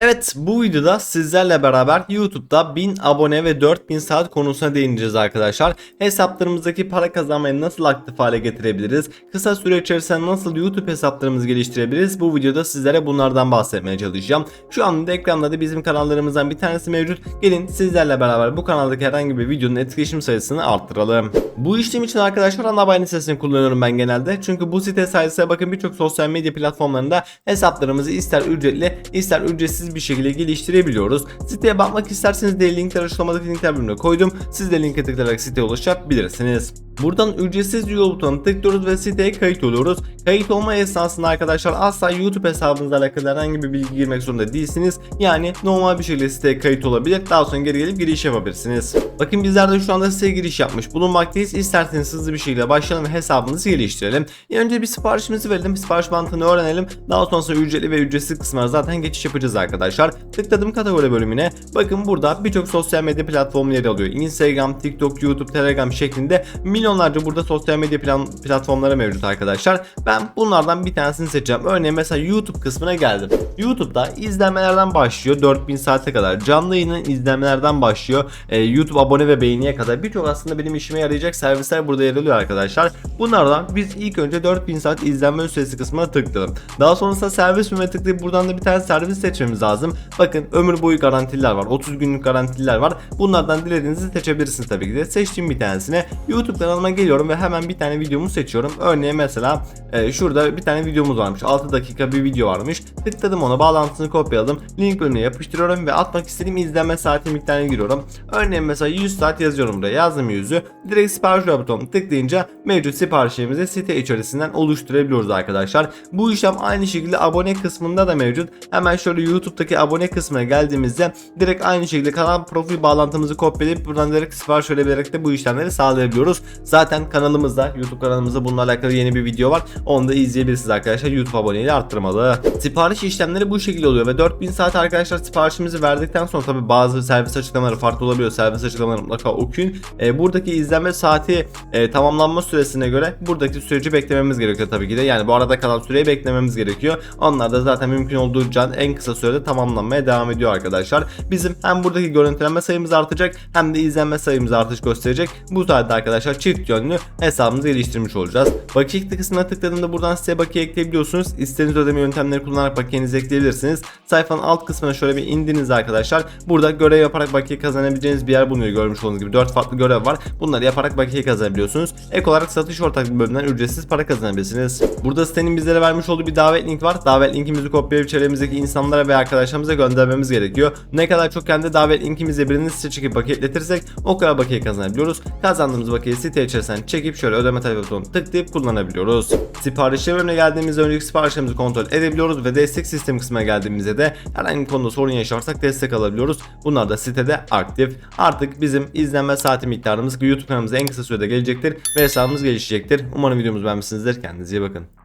Evet bu videoda sizlerle beraber YouTube'da 1000 abone ve 4000 saat konusuna değineceğiz arkadaşlar. Hesaplarımızdaki para kazanmayı nasıl aktif hale getirebiliriz? Kısa süre içerisinde nasıl YouTube hesaplarımızı geliştirebiliriz? Bu videoda sizlere bunlardan bahsetmeye çalışacağım. Şu anda ekranda da bizim kanallarımızdan bir tanesi mevcut. Gelin sizlerle beraber bu kanaldaki herhangi bir videonun etkileşim sayısını arttıralım. Bu işlem için arkadaşlar Anabayni sitesini kullanıyorum ben genelde. Çünkü bu site sayesinde bakın birçok sosyal medya platformlarında hesaplarımızı ister ücretli ister ücretsiz bir şekilde geliştirebiliyoruz. Siteye bakmak isterseniz de linkler açıklamadaki linkler bölümüne koydum. Siz de linke tıklayarak siteye ulaşabilirsiniz. Buradan ücretsiz üye butonuna tıklıyoruz ve siteye kayıt oluyoruz. Kayıt olma esnasında arkadaşlar asla YouTube hesabınızla alakalı herhangi bir bilgi girmek zorunda değilsiniz. Yani normal bir şekilde siteye kayıt olabilir. Daha sonra geri gelip giriş yapabilirsiniz. Bakın bizler de şu anda siteye giriş yapmış bulunmaktayız. İsterseniz hızlı bir şekilde başlayalım ve hesabımızı geliştirelim. İlk önce bir siparişimizi verelim. Sipariş mantığını öğrenelim. Daha sonrasında ücretli ve ücretsiz kısmına zaten geçiş yapacağız arkadaşlar. Tıkladım kategori bölümüne. Bakın burada birçok sosyal medya platformu yer alıyor. Instagram, TikTok, YouTube, Telegram şeklinde milyonlarca burada sosyal medya plan, platformları mevcut arkadaşlar. Ben bunlardan bir tanesini seçeceğim. Örneğin mesela YouTube kısmına geldim. YouTube'da izlenmelerden başlıyor 4000 saate kadar. Canlı yayının izlenmelerden başlıyor. Ee, YouTube abone ve beğeniye kadar birçok aslında benim işime yarayacak servisler burada yer alıyor arkadaşlar. Bunlardan biz ilk önce 4000 saat izlenme süresi kısmına tıkladım. Daha sonrasında servis bölümüne tıklayıp buradan da bir tane servis seçmemiz lazım. Bakın ömür boyu garantililer var. 30 günlük garantililer var. Bunlardan dilediğinizi seçebilirsiniz tabii ki de. Seçtiğim bir tanesine YouTube kanalıma geliyorum ve hemen bir tane videomu seçiyorum. Örneğin mesela e, şurada bir tane videomuz varmış. 6 dakika bir video varmış. Tıkladım ona bağlantısını kopyaladım. Link bölümüne yapıştırıyorum ve atmak istediğim izlenme saati miktarına giriyorum. Örneğin mesela 100 saat yazıyorum buraya. Yazdım 100'ü. Direkt sipariş butonuna tıklayınca mevcut siparişlerimizi site içerisinden oluşturabiliyoruz arkadaşlar. Bu işlem aynı şekilde abone kısmında da mevcut. Hemen şöyle YouTube'daki abone kısmına geldiğimizde direkt aynı şekilde kanal profil bağlantımızı kopyalayıp buradan direkt sipariş verebilerek de bu işlemleri sağlayabiliyoruz. Zaten kanalımızda YouTube kanalımızda bununla alakalı yeni bir video var. Onu da izleyebilirsiniz arkadaşlar. YouTube aboneliği arttırmalı. Sipariş işlemleri bu şekilde oluyor ve 4000 saat arkadaşlar siparişimizi verdikten sonra tabi bazı servis açıklamaları farklı olabiliyor. Servis açıklamaları mutlaka okuyun. E, buradaki izlenme saati e, tamamlanma süresine göre buradaki süreci beklememiz gerekiyor tabii ki de. Yani bu arada kalan süreyi beklememiz gerekiyor. Onlar da zaten mümkün olduğu en kısa sürede tamamlanmaya devam ediyor arkadaşlar. Bizim hem buradaki görüntülenme sayımız artacak hem de izlenme sayımız artış gösterecek. Bu sayede arkadaşlar çift yönlü hesabımızı geliştirmiş olacağız. Bakiye kısmına tıkladığında buradan size bakiye ekleyebiliyorsunuz. İstediğiniz ödeme yöntemleri kullanarak bakiyenizi ekleyebilirsiniz. Sayfanın alt kısmına şöyle bir indiniz arkadaşlar. Burada görev yaparak bakiye kazanabileceğiniz bir yer bulunuyor görmüş olduğunuz gibi. 4 farklı görev var. Bunları yaparak bakiye kazanabiliyorsunuz. Ek olarak satış ortaklığı bölümünden ücretsiz para kazanabilirsiniz. Burada sitenin bizlere vermiş olduğu bir davet link var. Davet linkimizi kopyalayıp çevremizdeki insanlara ve arkadaşlarımıza göndermemiz gerekiyor. Ne kadar çok kendi davet linkimizle birini site çekip paketletirsek o kadar bakiye kazanabiliyoruz. Kazandığımız bakiyeyi site içerisinden çekip şöyle ödeme talebi butonuna tıklayıp kullanabiliyoruz. Siparişler bölümüne geldiğimizde önceki siparişlerimizi kontrol edebiliyoruz ve destek sistemi kısmına geldiğimizde de herhangi bir konuda sorun yaşarsak destek alabiliyoruz. Bunlar da sitede aktif. Artık bizim izlenme saati miktarımız YouTube kanalımıza en kısa sürede gelecektir ve hesabımız gelişecektir. Umarım videomuzu beğenmişsinizdir. Kendinize iyi bakın.